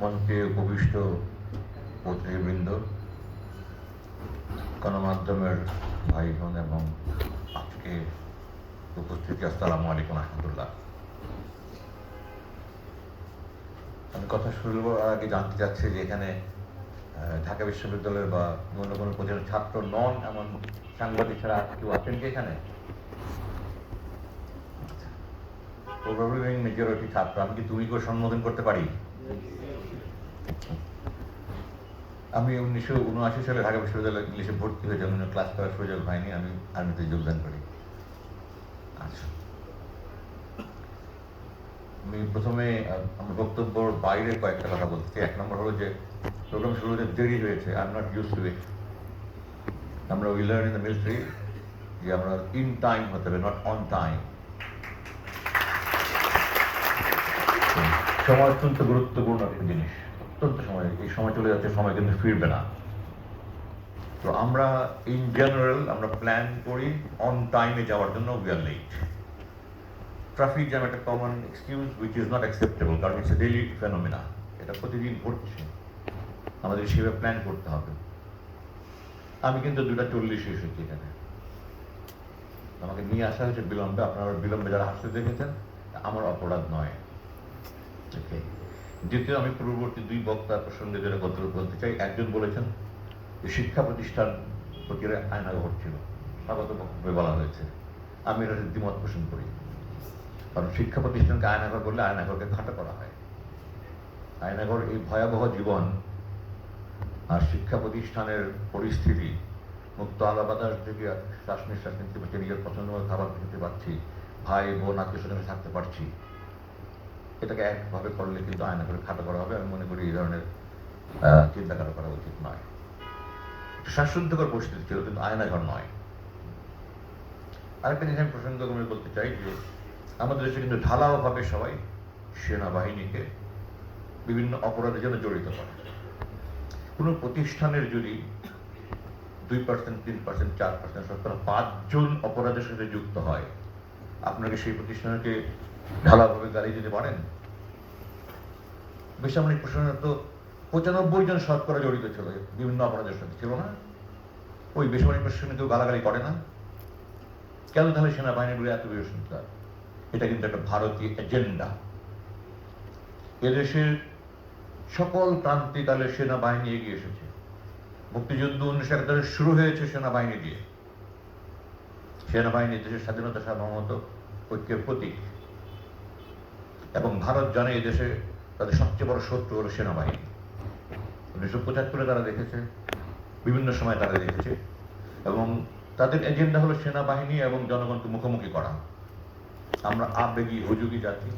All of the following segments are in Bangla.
মঞ্চে উপবিষ্ট পত্রীবৃন্দ গণমাধ্যমের ভাই বোন এবং আজকে উপস্থিতি, আসসালামু আলাইকুম রহমতুল্লাহ। আমি কথা শুরু করার আগে জানতে চাচ্ছি যে এখানে ঢাকা বিশ্ববিদ্যালয়ের বা অন্য কোনো প্রতিষ্ঠানের ছাত্র নন এমন সাংবাদিক ছাড়া কেউ আছেন কি এখানে? ওভারওয়েলিং মেজরিটি ছাত্র আমি কি তুমি করে সম্বোধন করতে পারি? আমি উনিশশো উনআশি সালে ঢাকা বিশ্ববিদ্যালয়ে ইংলিশে ভর্তি হয়ে যখন ক্লাস করার সুযোগ হয়নি, আমি আর্মিতে যোগদান করি। আচ্ছা। আমি প্রথমে আমার বক্তব্যর বাইরে কয়েকটা কথা বলতে চাই। এক নম্বর হলো যে প্রোগ্রাম শুরুতে দেরি হয়েছে am not used to it আমরা we learn in the military যে আমরা ইন টাইম হতে হবে নট অন টাইম সময় অত্যন্ত গুরুত্বপূর্ণ একটা জিনিস। অত্যন্ত সময়, এই সময় চলে যাচ্ছে, সময় কিন্তু ফিরবে না। তো আমরা ইন জেনারেল আমরা প্ল্যান করি অন টাইমে যাওয়ার জন্য we are late traffic jam একটা common excuse which is not acceptable কারণ ইটস এ ডেইলি ফেনোমিনা এটা প্রতিদিন ঘটছে। আমাদের সেভাবে প্ল্যান করতে হবে। আমি কিন্তু দুটা চল্লিশে এসেছি এখানে। আমাকে নিয়ে আসা হয়েছে বিলম্বে। আপনারা বিলম্বে যারা আসতে দেখেছেন, আমার অপরাধ নয়. দ্বিতীয়, আমি পূর্ববর্তী দুই বক্তার প্রসঙ্গে যেটা কথা বলতে চাই, একজন বলেছেন যে শিক্ষা প্রতিষ্ঠান প্রতি আয়না ঘটছিল স্বাগত বক্তব্যে বলা হয়েছে। আমি এটা দ্বিমত পোষণ করি। কারণ শিক্ষা প্রতিষ্ঠানকে আয়নাঘর করলে আয়নাঘরকে খাটো করা হয়। আয়নাঘর এই ভয়াবহ জীবন আর শিক্ষা প্রতিষ্ঠানের পরিস্থিতি, মুক্ত আলা বাতাস থেকে শ্বাস নিঃশ্বাস নিতে পারছি, নিজের পছন্দ মতো খাবার খেতে পারছি, ভাই, বোন আত্মীয় স্বজনের থাকতে পারছি এটাকে একভাবে করলে কিন্তু আয়না করে খাটো করা হবে। আমি মনে করি এই ধরনের চিন্তা করা করা উচিত নয়। শ্বাসরুদ্ধকর পরিস্থিতি ছিল, কিন্তু আয়নাঘর নয়। আরেকটা জিনিস আমি প্রসঙ্গ বলতে চাই যে, আমাদের দেশে কিন্তু ঢালাওভাবে সবাই সেনাবাহিনীকে বিভিন্ন অপরাধের জন্য জড়িত করে। কোনো প্রতিষ্ঠানের যদি দুই পার্সেন্ট, তিন পার্সেন্ট, চার পার্সেন্ট শতকরা পাঁচজন অপরাধের সাথে যুক্ত হয়, আপনাকে সেই প্রতিষ্ঠানকে ঢালাভাবে গালি দিতে পারেন? বেসামরিক প্রশাসনের তো পঁচানব্বই জন শতকরা জড়িত ছিল, বিভিন্ন অপরাধের সাথে ছিল না? ওই বেসামরিক প্রশাসনে কেউ গালাগালি করে না? কেন তাহলে সেনাবাহিনীগুলো এত বিরোধিতা এটা কিন্তু একটা ভারতীয় এজেন্ডা এদেশের সকল ক্রান্তিকালে সেনাবাহিনী এগিয়ে এসেছে। মুক্তিযুদ্ধ উনিশশো একাত্তরে শুরু হয়েছে সেনাবাহিনী দিয়ে। সেনাবাহিনী দেশের স্বাধীনতা সার্বভৌমত্ব ঐক্যের প্রতীক। এবং ভারত জানে এই দেশে তাদের সবচেয়ে বড় শত্রু হলো সেনাবাহিনী। উনিশশো পঁচাত্তরে তারা দেখেছে, বিভিন্ন সময় তারা দেখেছে, এবং তাদের এজেন্ডা হলো সেনাবাহিনী এবং জনগণকে মুখোমুখি করা। আমরা আবেগী হুজুগি জাতি।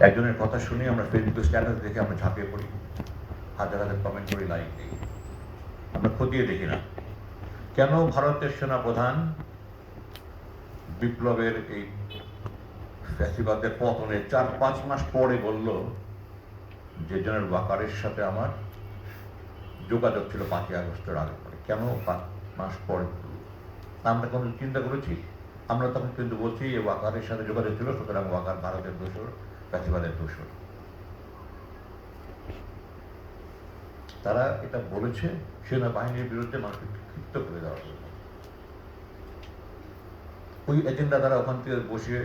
একজনের কথা শুনে আমরা ফেসবুক স্ট্যাটাস দেখে আমরা ঝাঁপিয়ে পড়ি। হাজার হাজার কমেন্ট করি লাইক দিই। আমরা খতিয়ে দেখি না। কেন ভারতের সেনা প্রধান বিপ্লবের এই ফ্যাসিবাদের পতনের চার পাঁচ মাস পরে বলল যে জনের ওয়াকারের সাথে আমার যোগাযোগ ছিল পাঁচই আগস্টের আগে পরে কেন? পাঁচ মাস পরে। আমরা কোনো চিন্তা করেছি, আমরা তখন কিন্তু বলছি যে ওয়াকারের সাথে যোগাযোগ ছিল, সুতরাং ওয়াকার ভারতের দোষর, ফ্যাসিবাদের দোষর। তারা এটা বলেছে, সেনাবাহিনীর বিরুদ্ধে মানুষকে ক্ষিপ্ত করে দেওয়ার জন্য। ওই এজেন্ডা তারা ওখান থেকে বসিয়ে,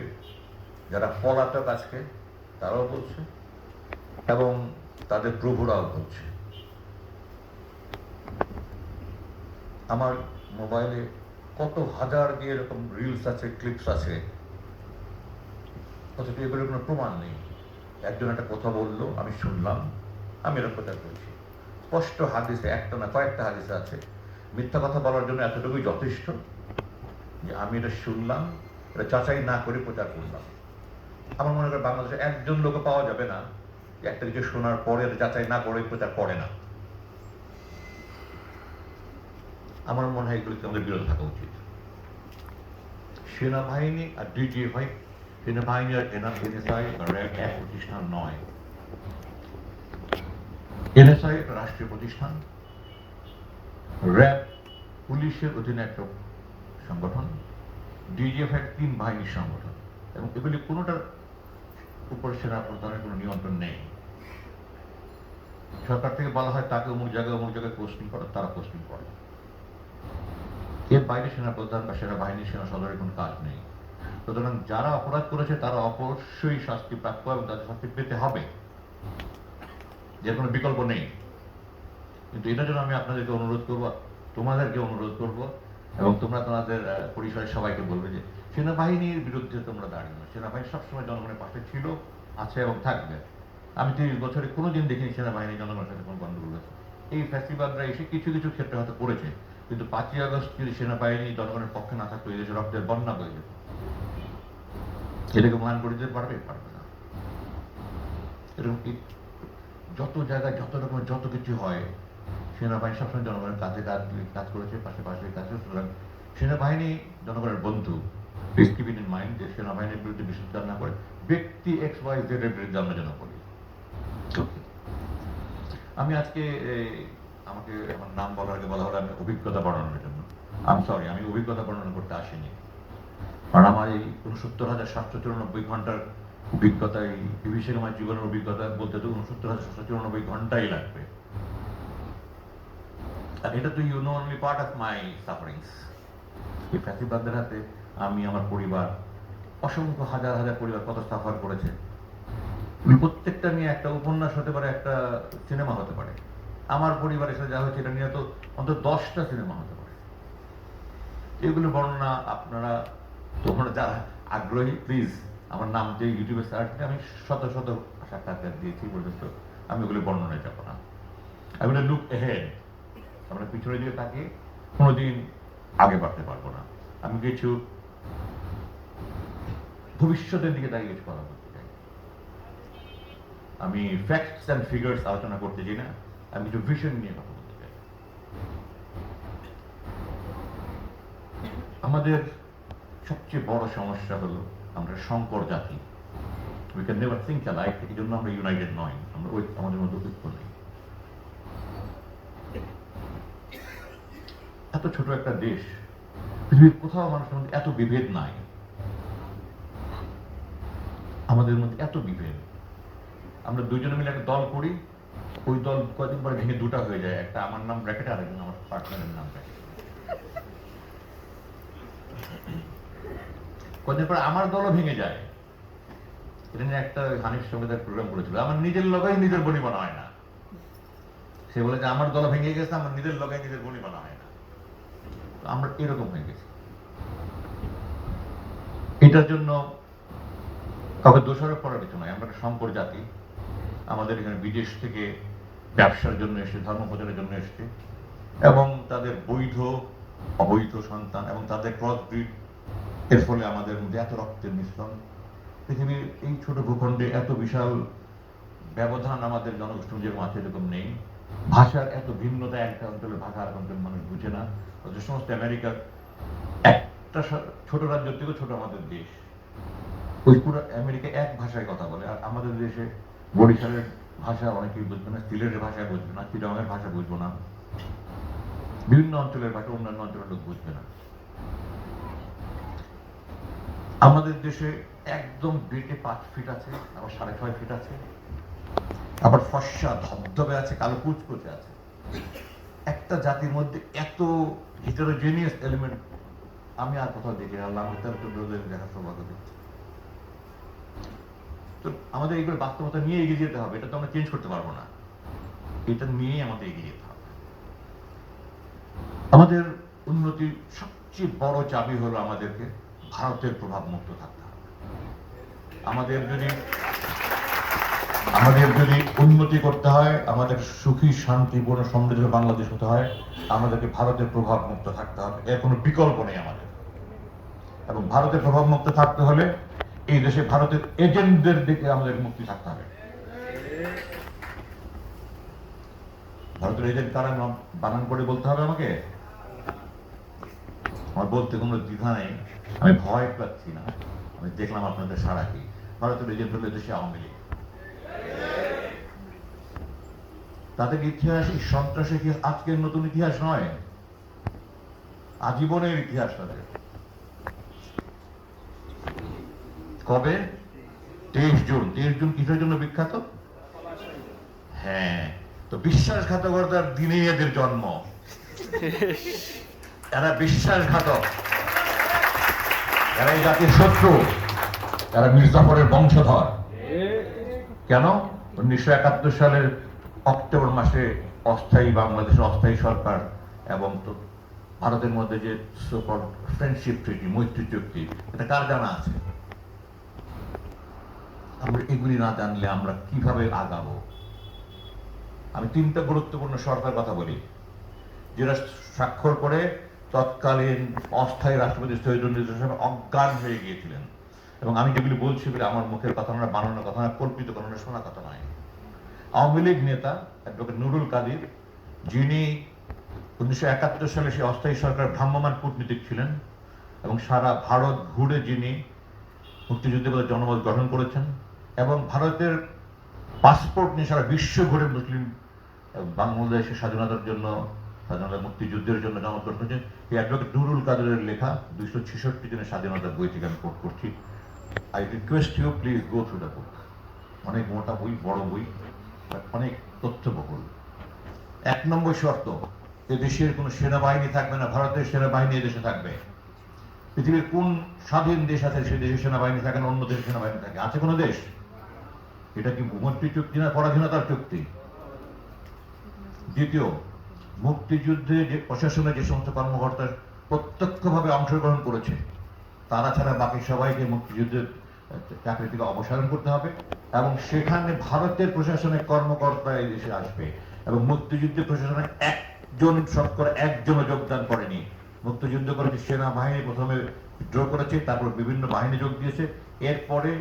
যারা পলাতক আজকে, তারাও বলছে। এবং তাদের প্রভুরাও বলছে আমার মোবাইলে কত হাজার দিয়ে এরকম রিলস আছে ক্লিপস আছে। অথচ এগুলোর কোনো প্রমাণ নেই। একজন একটা কথা বলল, আমি শুনলাম, আমি এরকম প্রচার করছি স্পষ্ট হাদিসে, একটা না কয়েকটা হাদিসে আছে, মিথ্যা কথা বলার জন্য এতটুকুই যথেষ্ট যে আমি এটা শুনলাম, এটা যাচাই না করে প্রচার করলাম। আমার মনে হয় বাংলাদেশে একজন লোক পাওয়া যাবে না। একটা কিছু শোনার পরে যাচাই না করে প্রচার করে না। আমার মনে হয় এগুলিতে আমাদের বিরত থাকা উচিত। সেনাবাহিনী আর ডিজিএফআই সেনাবাহিনী আর এনএসআই এক প্রতিষ্ঠান নয়। এনএসআই একটা রাষ্ট্রীয় প্রতিষ্ঠান। র্যাব, পুলিশের অধীনে একটা সংগঠন। ডিজিএফ এক তিন বাহিনীর সংগঠন। এবং এগুলি কোনোটার উপর সেনা প্রধানের কোনো নিয়ন্ত্রণ নেই। সরকার থেকে বলা হয় তাকে অমুক জায়গায় অমুক জায়গায় পোস্টিং করে, তারা পোস্টিং করে। এর বাইরে সেনা প্রধান বা সেনাবাহিনী সেনা সদরের কোনো কাজ নেই। সুতরাং যারা অপরাধ করেছে, তারা অবশ্যই শাস্তি প্রাপ্য এবং তাদের শাস্তি পেতে হবে। যে কোনো বিকল্প নেই। কিন্তু এটার জন্য আমি আপনাদেরকে অনুরোধ করব, তোমাদেরকে অনুরোধ করব এবং তোমরা তোমাদের পরিসরের সবাইকে বলবে যে, সেনাবাহিনীর বিরুদ্ধে তোমরা দাঁড়িয়ে। সেনাবাহিনী সবসময় জনগণের পাশে ছিল, আছে এবং থাকবে। আমি তিরিশ বছরে কোনোদিন দেখিনি সেনাবাহিনী জনগণের সাথে কোনো গন্ডগোল আছে এই ফ্যাসিবাদরা এসে কিছু কিছু ক্ষেত্রে হয়তো করেছে, কিন্তু পাঁচই আগস্ট যদি সেনাবাহিনী জনগণের পক্ষে না থাকতো, এই দেশে রক্তের বন্যা বয়ে যেত। এটাকে মান করে দিতে পারবে? পারবে না। এরকম যত জায়গায় যত রকমের যত কিছু হয়, সেনাবাহিনী সবসময় জনগণের কাছে কাজ কাজ করেছে পাশে পাশে কাজ সুতরাং সেনাবাহিনী জনগণের বন্ধু প্লিজ ইন মাইন্ড যে সেনাবাহিনীর বিরুদ্ধে বিশুদ্ধার না করে, ব্যক্তি এক্স ওয়াই জেড এর বিরুদ্ধে আমরা যেন করি আমি আজকে আমাকে আমার নাম বলার আগে বলা হলো, আমি অভিজ্ঞতা জন্য। আমি সরি আমি অভিজ্ঞতা বর্ণনা করতে আসিনি। কারণ আমার এই উনসত্তর হাজার সাতশো চুরানব্বই ঘণ্টার অভিজ্ঞতা এই আমার জীবনের অভিজ্ঞতা বলতে তো উনসত্তর হাজার সাতশো চুরানব্বই ঘন্টাই লাগবে। আর এটা তো you know only part of my sufferings এই হাতে আমি, আমার পরিবার, অসংখ্য হাজার হাজার পরিবার কত সাফার করেছে। প্রত্যেকটা নিয়ে একটা উপন্যাস হতে পারে, একটা সিনেমা হতে পারে। আমার পরিবারের সাথে যা হয়েছে এটা নিয়ে তো অন্তত দশটা সিনেমা হতে পারে। এগুলো বর্ণনা আপনারা, তোমরা যারা আগ্রহী প্লিজ আমার নাম দিয়ে ইউটিউবে সার্চ আমি শত শত সাক্ষাৎকার দিয়েছি, পর্যন্ত আমি ওগুলো বর্ণনায় যাব না। আমি লুক এহেড আমরা পিছনে দিকে তাকিয়ে কোনোদিন আগে বাড়তে পারব না। আমি কিছু ভবিষ্যতের দিকে তাকিয়ে কিছু চাই আমি ফ্যাক্টস অ্যান্ড ফিগার্স আলোচনা করতে চাই না, আমি কিছু ভিশন নিয়ে কথা বলতে চাই। আমাদের সবচেয়ে বড় সমস্যা হলো আমরা সংকর জাতি। We can never think alike এই জন্য আমরা ইউনাইটেড নয় আমরা ওই আমাদের মধ্যে ঐক্য নেই। এত ছোট একটা দেশ, পৃথিবীর কোথাও মানুষের মধ্যে এত বিভেদ নাই। আমাদের মধ্যে এত বিভেদ। আমরা দুজনে মিলে একটা দল করি। ওই দল কদিন পরে ভেঙে দুটা হয়ে যায়। একটা আমার নাম ব্র্যাকেটে আরেকজন আমার পার্টনারের নাম কদিন পরে আমার দলও ভেঙে যায়। এটা নিয়ে একটা হানিফ সঙ্গে প্রোগ্রাম করেছিল আমার নিজের লগাই নিজের বনি বানা হয় না। সে বলে যে আমার দল ভেঙে গেছে, আমার নিজের লগাই নিজের বনি বানা হয় না। তো আমরা এরকম হয়ে গেছি। এটার জন্য কাউকে দোষারোপ করার কিছু নয় আমরা একটা শঙ্কর জাতি। আমাদের এখানে বিদেশ থেকে ব্যবসার জন্য এসে ধর্ম প্রচারের জন্য এসছে। এবং তাদের বৈধ, অবৈধ সন্তান এবং তাদের ক্রস ব্রিড, এর ফলে আমাদের মধ্যে এত রক্তের মিশ্রণ। পৃথিবীর এই ছোট ভূখণ্ডে এত বিশাল ব্যবধান আমাদের জনগোষ্ঠীর মাঝে এরকম নেই। ভাষার এত ভিন্নতা একটা অঞ্চলের ভাষা আর অঞ্চলের মানুষ বুঝে না। যে সমস্ত আমেরিকার একটা ছোট রাজ্য থেকে ছোট আমাদের দেশ। ওই পুরো আমেরিকা এক ভাষায় কথা বলে। আর আমাদের দেশে বরিশালের ভাষা অনেকেই বুঝবে না, সিলেটের ভাষা বুঝবে না, চিটাগাংয়ের ভাষা বুঝব না। বিভিন্ন অঞ্চলের ভাষা, অন্যান্য অঞ্চলের লোক বুঝবে না। আমাদের দেশে একদম বেটে পাঁচ ফিট আছে, আবার সাড়ে ছয় ফিট আছে। আবার ফর্সা ধবধবে আছে, কালো কুচকুচে আছে। একটা জাতির মধ্যে এত হিটারোজেনিয়াস এলিমেন্ট আমি আর কোথাও দেখি আল্লাহ তার দেখার সৌভাগ্য দিচ্ছে। তো আমাদের এইগুলো বাস্তবতা নিয়ে এগিয়ে যেতে হবে, এটা তো আমরা চেঞ্জ করতে পারব না। এটা নিয়েই আমাদের এগিয়ে যেতে হবে। আমাদের উন্নতির সবচেয়ে বড় চাবি হলো আমাদেরকে ভারতের প্রভাব মুক্ত থাকতে হবে। আমাদের যদি আমাদের যদি উন্নতি করতে হয়, আমাদের সুখী, শান্তিপূর্ণ, সমৃদ্ধ বাংলাদেশ হতে হয়, আমাদেরকে ভারতের প্রভাব মুক্ত থাকতে হবে। এর কোনো বিকল্প নেই আমাদের। এবং ভারতের প্রভাব মুক্ত থাকতে হলে এই দেশে ভারতের এজেন্টদের দিকে আমাদের মুক্তি থাকতে হবে। ভারতের এজেন্ট নাম বানান করে বলতে হবে আমাকে? আমার বলতে কোনো দ্বিধা নেই। আমি ভয় পাচ্ছি না। আমি দেখলাম আপনাদের সারা কি। ভারতের এজেন্ট হলো দেশে আওয়ামী লীগ। তাদের ইতিহাস এই সন্ত্রাসের আজকের নতুন ইতিহাস নয়। আজীবনের ইতিহাস তাদের। কবে? তেইশ জুন। তেইশ জুন কিসের জন্য বিখ্যাত? হ্যাঁ তো বিশ্বাসঘাতকতার দিনে এদের জন্ম। এরা বিশ্বাসঘাতক। এরা এই জাতির শত্রু। এরা মির্জাফরের বংশধর। কেন? উনিশশো একাত্তর সালের অক্টোবর মাসে অস্থায়ী বাংলাদেশের অস্থায়ী সরকার এবং তো ভারতের মধ্যে যে ফ্রেন্ডশিপ ট্রিটি মৈত্রী চুক্তি, এটা কার জানা আছে? আমরা এগুলি না জানলে আমরা কীভাবে আগাবো? আমি তিনটা গুরুত্বপূর্ণ সরকার কথা বলি। যেটা স্বাক্ষর করে তৎকালীন অস্থায়ী রাষ্ট্রপতি সৈয়দুল ইসলাম অজ্ঞান হয়ে গিয়েছিলেন। এবং আমি যেগুলি বলছি বলে আমার মুখের কথা না বানানোর কথা না কল্পিত না শোনা কথা নয়। আওয়ামী লীগ নেতা অ্যাডভোকেট নুরুল কাদির, যিনি উনিশশো একাত্তর সালে সেই অস্থায়ী সরকার ভ্রাম্যমান কূটনীতিক ছিলেন এবং সারা ভারত ঘুরে যিনি মুক্তিযুদ্ধে জনমত গঠন করেছেন এবং ভারতের পাসপোর্ট নিয়ে সারা বিশ্ব ঘুরে মুসলিম বাংলাদেশের স্বাধীনতার জন্য, স্বাধীনতা মুক্তিযুদ্ধের জন্য গঠন করেছেন। এই অ্যাডভোকেট নুরুল কাদেরের লেখা দুইশো ছেষট্টি দিনের স্বাধীনতার বই থেকে আমি কোট করছি। I request you please go through the book অনেক মোটা বই, বড় বই অনেক তথ্যবহুল। এক নম্বর শর্ত, এ দেশের কোনো সেনাবাহিনী থাকবে না, ভারতের সেনাবাহিনী এদেশে থাকবে। পৃথিবীর কোন স্বাধীন দেশ আছে সে দেশের সেনাবাহিনী থাকে না, অন্য দেশের সেনাবাহিনী থাকে। আছে কোনো দেশ? এটা কি ভূমন্ত্রী চুক্তি না পরাধীনতার চুক্তি? দ্বিতীয়, মুক্তিযুদ্ধে যে প্রশাসনে যে সমস্ত কর্মকর্তা প্রত্যক্ষভাবে অংশগ্রহণ করেছে, তারা ছাড়া বাকি সবাইকে মুক্তিযুদ্ধের চাকরি থেকে অপসারণ করতে হবে এবং সেখানে ভারতের প্রশাসনের কর্মকর্তা এই দেশে আসবে এবং মুক্তিযুদ্ধে প্রশাসনে একজন শতকরা একজনও যোগদান করেনি। মুক্তিযুদ্ধ করেছে সেনাবাহিনী, প্রথমে ড্র করেছে, তারপর বিভিন্ন বাহিনী যোগ দিয়েছে। এরপরে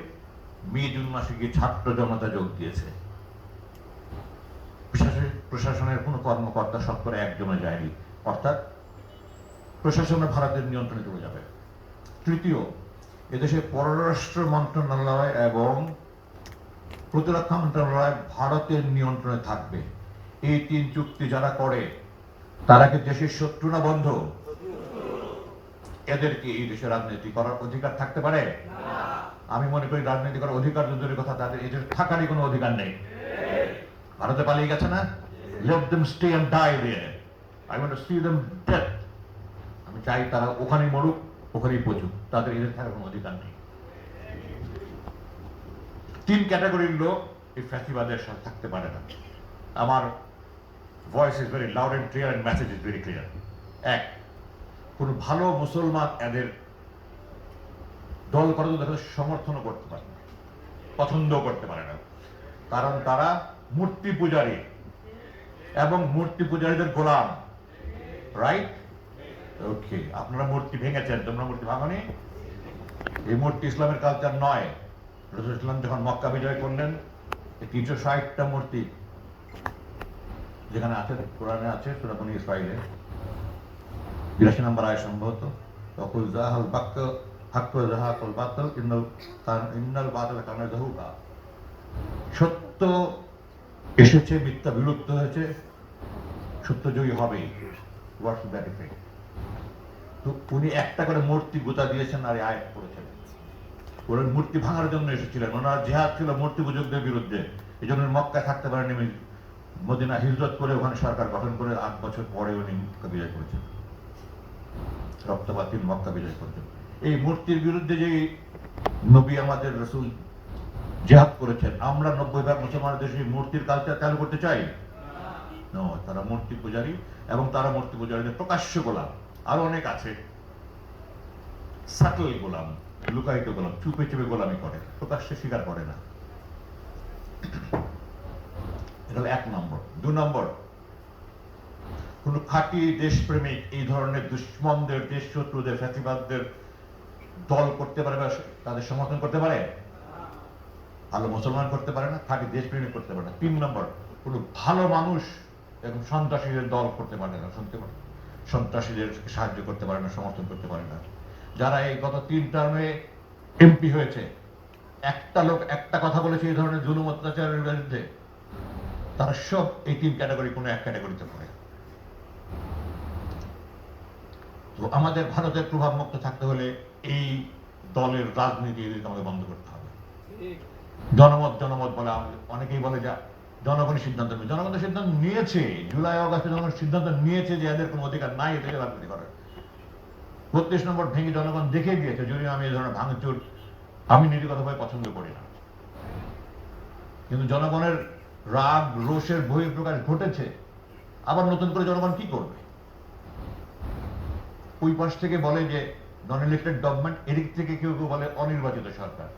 মে জুন মাসে গিয়ে ছাত্র জনতা যোগ দিয়েছে। প্রশাসনের কোনো কর্মকর্তা একজনও যায়নি। অর্থাৎ প্রশাসনে ভারতের নিয়ন্ত্রণে চলে যাবে। তৃতীয়, এদেশে পররাষ্ট্র মন্ত্রণালয় এবং প্রতিরক্ষা মন্ত্রণালয় ভারতের নিয়ন্ত্রণে থাকবে। এই তিন চুক্তি যারা করে, তারা কি দেশের শত্রু না বন্ধু? এদেরকে এই দেশে রাজনীতি করার অধিকার থাকতে পারে? আমি মনে করি রাজনীতি করার অধিকার যুদ্ধের কথা তাদের এদের থাকারই কোনো অধিকার নেই। ভারতে পালিয়ে গেছে না? Let them stay and die there I want see them death আমি চাই তারা ওখানেই মরুক, ওখানেই পচুক। তাদের এদের থাকার কোনো অধিকার নেই। তিন ক্যাটাগরির লোক এই ফ্যাসিবাদের সাথে থাকতে পারে না। আমার voice is very loud and clear and message is very clear এক, কোন ভালো মুসলমান এদের দল করে তাদের সমর্থনও করতে পারে না, পছন্দও করতে পারে না। কারণ তারা মূর্তি পূজারী এবং মূর্তি পূজারীদের গোলাম রাইট ওকে আপনারা মূর্তি ভেঙেছেন, তোমরা মূর্তি ভাঙনি? এই মূর্তি ইসলামের কালচার নয়। রসুল ইসলাম যখন মক্কা বিজয় করলেন তিনশো ষাটটা মূর্তি যেখানে আছে, কোরআনে আছে সুরাবনি ইসরায়েলে বিরাশি নম্বর আয় সম্ভবত তকুল জাহাল বাক্য হাক্ক জাহাকুল বাতল, ইন্নাল বাতল কানে জাহুকা। সত্য এসেছে, মিথ্যা বিলুপ্ত হয়েছে সত্য জয়ী হবেই হোয়াটস দ্যাট ইফেক্ট তো উনি একটা করে মূর্তি গোতা দিয়েছেন আর আয়াত করেছেন ওরা মূর্তি ভাঙার জন্য এসেছিলেন। ওনার জেহাদ ছিল মূর্তি পূজকদের বিরুদ্ধে। এই জন্য মক্কায় থাকতে পারেনি মদিনা হিজরত করে ওখানে সরকার গঠন করে আট বছর পরে উনি বিজয় করেছেন। রক্তপাতিল মক্কা বিজয় করেছেন। এই মূর্তির বিরুদ্ধে যে নবী আমাদের রসুল জেহাদ করেছেন, আমরা নব্বই ভাগ মুসলমান দেশে মূর্তির কালচার চালু করতে চাই? তারা মূর্তি পূজারী এবং তারা মূর্তি পূজারীদের প্রকাশ্য গোলাম। আরও অনেক আছে। সাটল গোলাম, লুকায়িত গোলাম, চুপে চুপে গোলামি করে, প্রকাশ্যে স্বীকার করে না। এটা এক নম্বর। দু নম্বর, কোন খাঁটি দেশপ্রেমিক এই ধরনের দুশ্মনদের দেশ শত্রুদের ফ্যাসিবাদদের দল করতে পারে বা তাদের সমর্থন করতে পারে? ভালো মুসলমান করতে পারে না, খাঁটি দেশপ্রেমিক করতে পারে না। তিন নম্বর, কোন ভালো মানুষ এবং সন্ত্রাসীদের দল করতে পারে না, শুনতে পারে সন্ত্রাসীদের সাহায্য করতে পারে না, সমর্থন করতে পারে না। যারা এই গত তিন টার্মে এমপি হয়েছে, একটা লোক একটা কথা বলেছে এই ধরনের জুলুম অত্যাচারের বিরুদ্ধে, তারা সব এই তিন ক্যাটাগরি কোনো এক ক্যাটাগরিতে পড়ে। তো আমাদের ভারতের প্রভাব মুক্ত থাকতে হলে এই দলের রাজনীতি এদেরকে আমাদের বন্ধ করতে হবে। জনমত জনমত বলে অনেকেই বলে যা জনগণের সিদ্ধান্ত নেবে জনগণের সিদ্ধান্ত নিয়েছে। জুলাই অগাস্টে জনগণ সিদ্ধান্ত নিয়েছে যে এদের কোনো অধিকার নাই এদেরকে রাজনীতি করার বত্রিশ নম্বর ভেঙে জনগণ দেখে দিয়েছে যদিও আমি এই ধরনের ভাঙচুর আমি নীতিগতভাবে পছন্দ করি না। কিন্তু জনগণের রাগ রোষের বহিঃপ্রকাশ ঘটেছে। আবার নতুন করে জনগণ কি করবে? ওই পাশ থেকে বলে যে নন ইলেক্টেড গভর্নমেন্ট এদিক থেকে কেউ কেউ বলে অনির্বাচিত সরকার।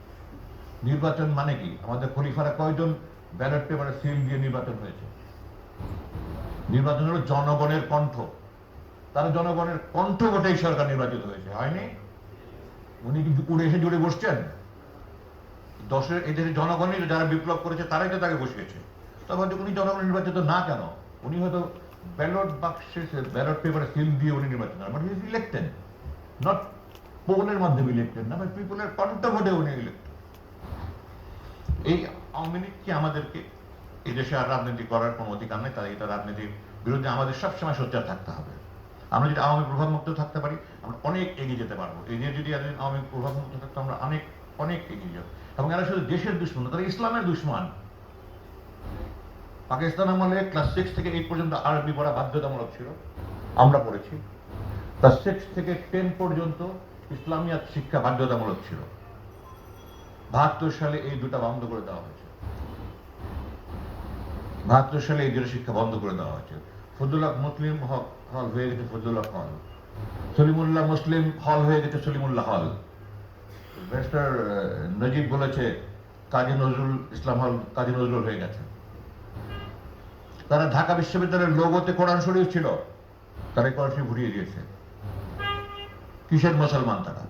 নির্বাচন মানে কি? আমাদের খলিফারা কয়জন? ব্যালট পেপারে সিল দিয়ে নির্বাচন হয়েছে। নির্বাচন হলো জনগণের কণ্ঠ। তারা জনগণের কণ্ঠ ভোটেই সরকার নির্বাচিত হয়েছে, হয়নি? উনি কি উড়ে এসে জুড়ে বসছেন। দশের এদের জনগণই যারা বিপ্লব করেছে তারাই তো তাকে বসিয়েছে। হয়তো উনি জনগণ নির্বাচিত না কেন? উনি হয়তো ব্যালট বাক্সে, ব্যালট পেপারে সিল দিয়ে উনি নির্বাচিত মানে ইলেক্টেড নট পোলের মাধ্যমে ইলেক্টেড না পিপুলের কণ্ঠ ভোটে উনি ইলেক্টেড এই আওয়ামী লীগ কি আমাদেরকে এই দেশে আর রাজনীতি করার কোনো অধিকার নেই? তাই এটা রাজনীতির বিরুদ্ধে আমাদের সবসময় সোচ্চার থাকতে হবে। আমরা যদি আওয়ামী প্রভাব মুক্ত থাকতে পারি, আমরা অনেক এগিয়ে যেতে পারব। এই নিয়ে যদি আওয়ামী প্রভাব মুক্ত থাকতো, আমরা অনেক অনেক এগিয়ে যাব। এবং এরা শুধু দেশের দুশ্মন, তারা ইসলামের দুশ্মন। পাকিস্তান আমলে ক্লাস সিক্স থেকে এইট পর্যন্ত আরবি পড়া বাধ্যতামূলক ছিল। আমরা পড়েছি। ক্লাস সিক্স থেকে টেন পর্যন্ত ইসলামিয়াত শিক্ষা বাধ্যতামূলক ছিল। বাহাত্তর সালে এই দুটা বন্ধ করে দেওয়া হয়েছে। বাহাত্তর সালে এই দুটো শিক্ষা বন্ধ করে দেওয়া হয়েছে। ফজলুল্লাহ মুসলিম হল হয়ে গেছে ফজলুল্লাহ হল। সলিমুল্লাহ মুসলিম হল হয়ে গেছে সলিমুল্লাহ হল। ব্যারিস্টার নজিব বলেছে, কাজী নজরুল ইসলাম হল, কাজী নজরুল হয়ে গেছে। তারা ঢাকা বিশ্ববিদ্যালয়ের লোগোতে কোরআন শরীফ ছিল। তারা কোরআন শরীফ ঘুরিয়ে দিয়েছে। কিসের মুসলমান তারা?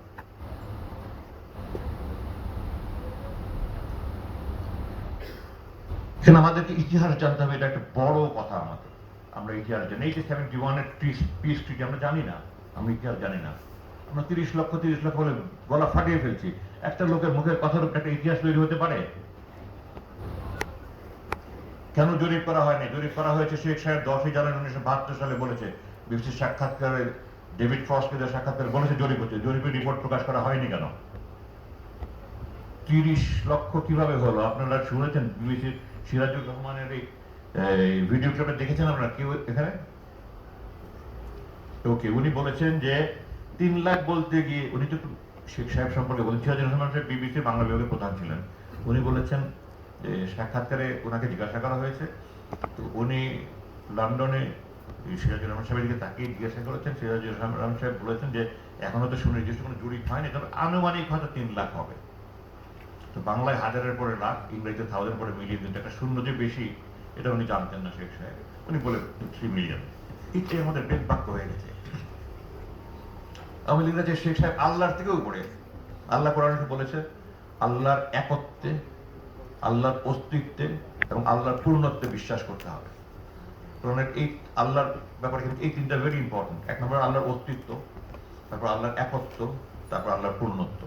এখানে আমাদেরকে ইতিহাস জানতে হবে? এটা একটা বড় কথা আমাদের। আমরা ইতিহাস জানি। এই যে সেভেন্টি ওয়ানের পিস ট্রিটি আমরা জানি না। আমরা ইতিহাস জানি না। আমরা তিরিশ লক্ষ তিরিশ লক্ষ বলে গলা ফাটিয়ে ফেলছি। একটা লোকের মুখের কথার উপর একটা ইতিহাস তৈরি হতে পারে? কেন জরিপ করা হয়নি? জরিপ করা হয়েছে শেখ সাহেব দশই জানুয়ারি উনিশশো বাহাত্তর সালে বলেছে, বিবিসির সাক্ষাৎকারে ডেভিড ফ্রস্টকে সাক্ষাৎকারে বলেছে, জরিপ হচ্ছে। জরিপের রিপোর্ট প্রকাশ করা হয়নি কেন? তিরিশ লক্ষ কীভাবে হলো? আপনারা শুনেছেন বিবিসির সিরাজুর রহমানের এই ভিডিও ক্লিপে দেখেছেন আপনারা? কেউ এখানে? ওকে, উনি বলেছেন যে তিন লাখ বলতে গিয়ে, উনি তো শেখ সাহেব সম্পর্কে বলেন। সিরাজুর রহমান সাহেব বিবিসি বাংলা বিভাগের প্রধান ছিলেন। উনি বলেছেন যে সাক্ষাৎকারে ওনাকে জিজ্ঞাসা করা হয়েছে। তো উনি লন্ডনে সিরাজুর রহমান সাহেবের দিকে জিজ্ঞাসা করেছেন সিরাজুর রহমান সাহেব বলেছেন যে, এখনও তো সুনির্দিষ্ট কোনো হয়নি, তবে আনুমানিক হয়তো তিন লাখ হবে। তো বাংলায় হাজারের পরে লাখ, ইংরেজিতে থাউজেন্ড পরে একটা শূন্য যে বেশি, এটা উনি জানতেন না শেখ সাহেব। উনি বলে থ্রি মিলিয়ন এটাই আমাদের বেদ বাক্য হয়ে গেছে। আওয়ামী লীগরা যে শেখ সাহেব আল্লাহর থেকেও উপরে আল্লাহ কোরআনকে বলেছে, আল্লাহর একত্বে, আল্লাহর অস্তিত্বে এবং আল্লাহর পূর্ণত্বে বিশ্বাস করতে হবে। কোরআনের এই আল্লাহর ব্যাপারে কিন্তু এই তিনটা ভেরি ইম্পর্টেন্ট এক নম্বর আল্লাহর অস্তিত্ব, তারপর আল্লাহর একত্ব, তারপর আল্লাহর পূর্ণত্ব।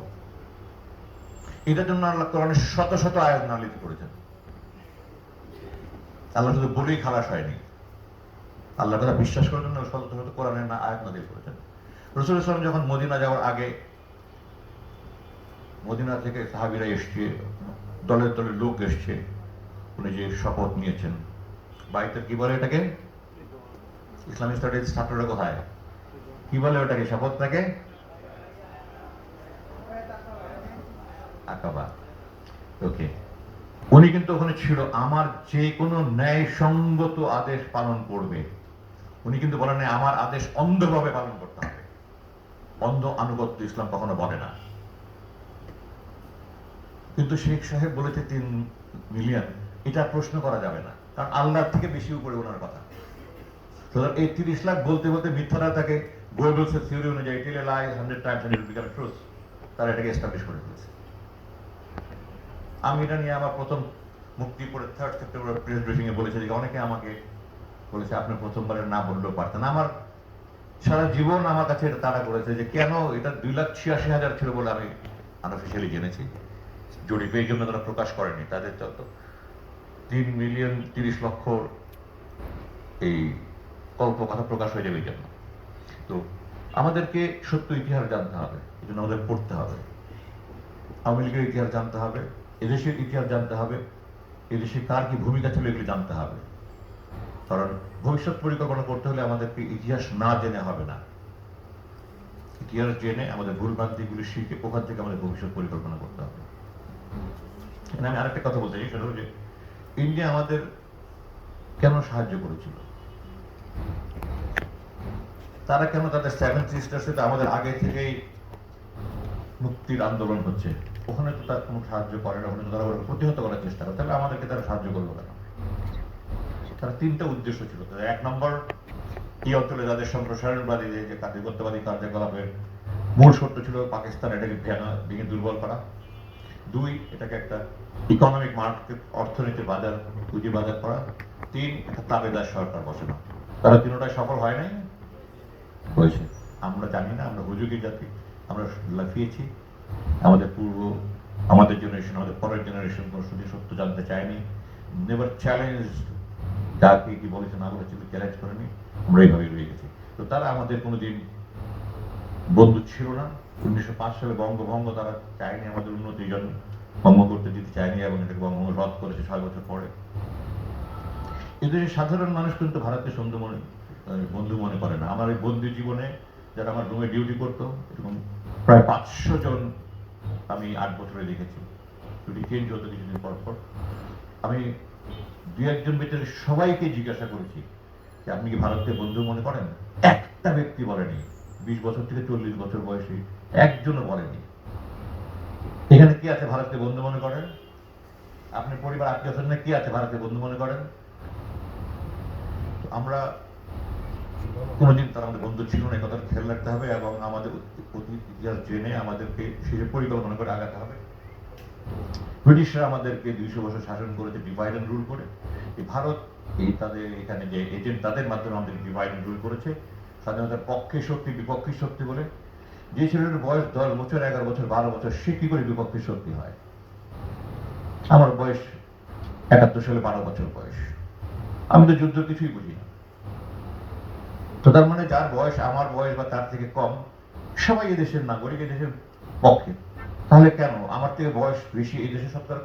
এটার জন্য আল্লাহ কোরআনের শত শত আয়াত নালিত করেছেন। আল্লাহ শুধু বলেই খালাস হয়নি। আল্লাহ কথা বিশ্বাস করার জন্য শত শত কোরআনের না আয়াত নালিত করেছেন। রসুল ইসলাম যখন মদিনা যাওয়ার আগে মদিনা থেকে সাহাবিরা এসছে, দলের দলের লোক এসছে, উনি যে শপথ নিয়েছেন। বাড়িতে কি বলে এটাকে? ইসলামিক স্টাডিজ ছাত্ররা কোথায়? কি বলে ওটাকে? শপথটাকে আকাবা। ওকে। উনি কিন্তু ওখানে ছিল। আমার যে কোনো ন্যায়সঙ্গত আদেশ পালন করবে। উনি কিন্তু বলেন আমার আদেশ অন্ধভাবে পালন করতে হবে। অন্ধ আনুগত্য ইসলাম কখনো বলে না। কিন্তু শেখ সাহেব বলেছে তিন মিলিয়ন। এটা প্রশ্ন করা যাবে না। কারণ আল্লাহর থেকে বেশি উপরে ওনার কথা। এই তিরিশ লাখ বলতে বলতে মিথ্যারা তাকে থিওরি অনুযায়ী lie hundred times become truth তারা এটাকে এস্টাবলিশ করে ফেলেছে। আমি এটা নিয়ে আমার প্রথম মুক্তি পড়ে থার্ড সেপ্টেম্বর প্রেস ব্রিফিং এ বলেছে যে অনেকে আমাকে বলেছে, আপনি প্রথমবারের না বললেও পারতেন। আমার সারা জীবন আমার কাছে এটা তারা করেছে যে, কেন? এটা দুই লাখ ছিয়াশি হাজার ছিল বলে আমি আনঅফিসিয়ালি জেনেছি। জরিপে এই জন্য তারা প্রকাশ করেনি, তাদের যত তিন মিলিয়ন তিরিশ লক্ষ এই কল্প কথা প্রকাশ হয়ে যাবে জন্য। তো আমাদেরকে সত্য ইতিহাস জানতে হবে, এই জন্য আমাদের পড়তে হবে। আওয়ামী লীগের ইতিহাস জানতে হবে, এদেশের ইতিহাস জানতে হবে, এদেশে কার কি ভূমিকা ছিল এগুলি জানতে হবে। কারণ ভবিষ্যৎ পরিকল্পনা করতে হলে আমাদেরকে ইতিহাস না জেনে হবে না। ইতিহাস জেনে আমাদের ভুলভ্রান্তিগুলি শিখে ওখান থেকে আমাদের ভবিষ্যৎ পরিকল্পনা করতে হবে। আমি আরেকটা কথা বলতে চাই, সেটা যে ইন্ডিয়া আমাদের কেন সাহায্য করেছিল? তারা কেন তাদের সেভেন সিস্টার্সে আমাদের আগে থেকেই মুক্তির আন্দোলন হচ্ছে? ওখানে তো তার কোনো সাহায্য করে না, ওখানে তো তারা প্রতিহত করার চেষ্টা করে। তাহলে আমাদেরকে তারা সাহায্য করল কেন? তার তিনটা উদ্দেশ্য ছিল। এক নম্বর, এই অঞ্চলে যাদের সম্প্রসারণবাদী যে কার্যকর্তাবাদী কার্যকলাপের মূল সত্য ছিল পাকিস্তান এটাকে ভেঙে দুর্বল করা। দুই, এটাকে একটা ইকোনমিক মার্কেট অর্থনীতির বাজার পুঁজি বাজার করা তিন একটা তাবেদার সরকার বসানো। তারা তিনটায় সফল হয় নাই? হয়েছে। আমরা জানি না আমরা হুজুগি জাতি আমরা লাফিয়েছি। আমাদের পূর্ব আমাদের জেনারেশন আমাদের পরের জেনারেশন কোনো শুধু সত্য জানতে চায়নি। নেভার চ্যালেঞ্জ যাকে কি বলেছে না বলেছে চ্যালেঞ্জ করেনি। আমরা এইভাবেই রয়ে গেছি। তো তারা আমাদের কোনোদিন বন্ধু ছিল না। উনিশশো পাঁচ সালে বঙ্গভঙ্গ তারা চায়নি আমাদের উন্নতির জন ভঙ্গ করতে দিতে চায়নি এবং এটাকে বঙ্গভঙ্গ রদ করেছে ছয় বছর পরে। এদেশের সাধারণ মানুষ কিন্তু ভারতকে সন্ধু মনে বন্ধু মনে করে না। আমার এই বন্দি জীবনে যারা আমার রুমে ডিউটি করতো, এরকম প্রায় পাঁচশো জন আমি আট বছরে দেখেছি। ডিউটি চেঞ্জ হতো কিছুদিন পর পর। আমি দু একজন ভিতরে সবাইকে জিজ্ঞাসা করেছি যে, আপনি কি ভারতকে বন্ধু মনে করেন? একটা ব্যক্তি বলেনি। বিশ বছর থেকে চল্লিশ বছর বয়সে একজনও বলেনি। এখানে কি আছে ভারতকে বন্ধু মনে করেন? আপনি পরিবার আত্মীয় স্বজনে কি আছে ভারতকে বন্ধু মনে করেন? আমরা কোনোদিন তারা আমাদের বন্ধু ছিল না কথা খেয়াল রাখতে হবে এবং আমাদের ইতিহাস জেনে আমাদেরকে সেই পরিকল্পনা করে আগাতে হবে। ব্রিটিশরা আমাদেরকে দুইশো বছর শাসন করেছে ডিভাইড অ্যান্ড রুল করে। ভারত, এই তাদের এখানে যে এজেন্ট তাদের মাধ্যমে আমাদের ডিভাইড অ্যান্ড রুল করেছে। স্বাধীনতার পক্ষে শক্তি, বিপক্ষে শক্তি বলে। যে ছেলেটার বয়স দশ বছর, এগারো বছর, বারো বছর, সে কি করে বিপক্ষে শক্তি হয়? আমার বয়স একাত্তর সালে বারো বছর বয়স। আমি তো যুদ্ধ কিছুই বুঝি না। তো তার মানে যার বয়স, আমার বয়স বা তার থেকে কম, সবাই এদেশের নাগরিক এদেশের পক্ষে। তাহলে কেন? আমার থেকে বয়স বেশি এই দেশের সরকার